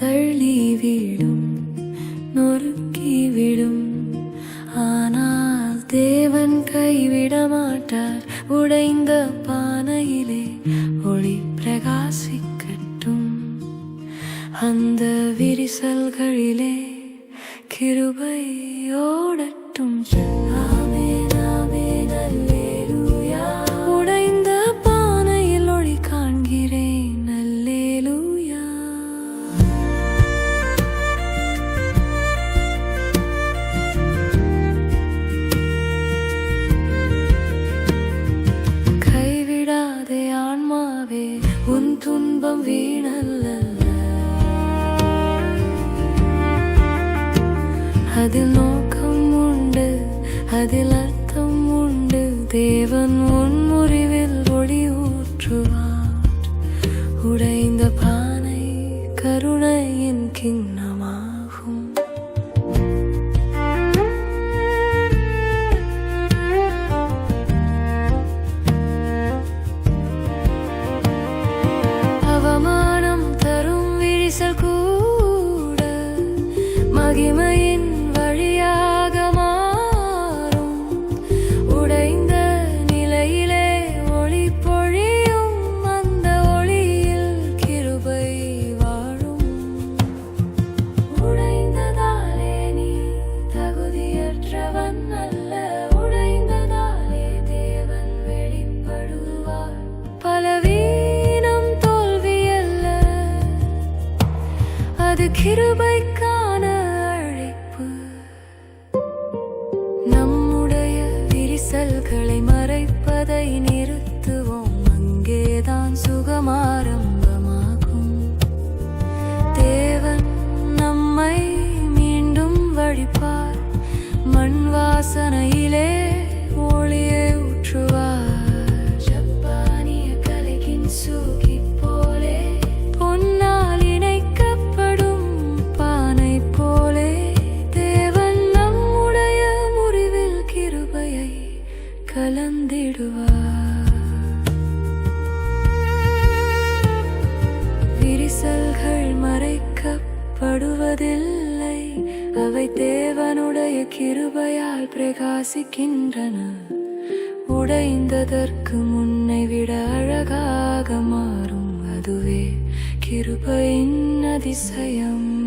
தள்ளிவிடும் நொறுக்கிவிடும் ஆனால் தேவன் கைவிட மாட்டார் உடைந்த பானையிலே ஒளி பிரகாசிக்கட்டும். அந்த விரிசல்களிலே கிருபை ஓடட்டும் ஆமே துன்பம் அதில் நோக்கம் உண்டு அதில் அர்த்தம் உண்டு தேவன் உன் முறிவில் ஒளி ஊற்றுவார் உடைந்த பானை கருணையின் கிங் கிருபைக்கான அழைப்பு. நம்முடைய விரிசல்களை மறைப்பதை நிறுத்துவோம். அங்கேதான் சுகம் மறைக்கப்படுவதில்லை அவை தேவனுடைய கிருபையால் பிரகாசிக்கின்றன. உடைந்ததற்கு முன்னை விட அழகாக மாறும் அதுவே கிருபையின் அதிசயம்.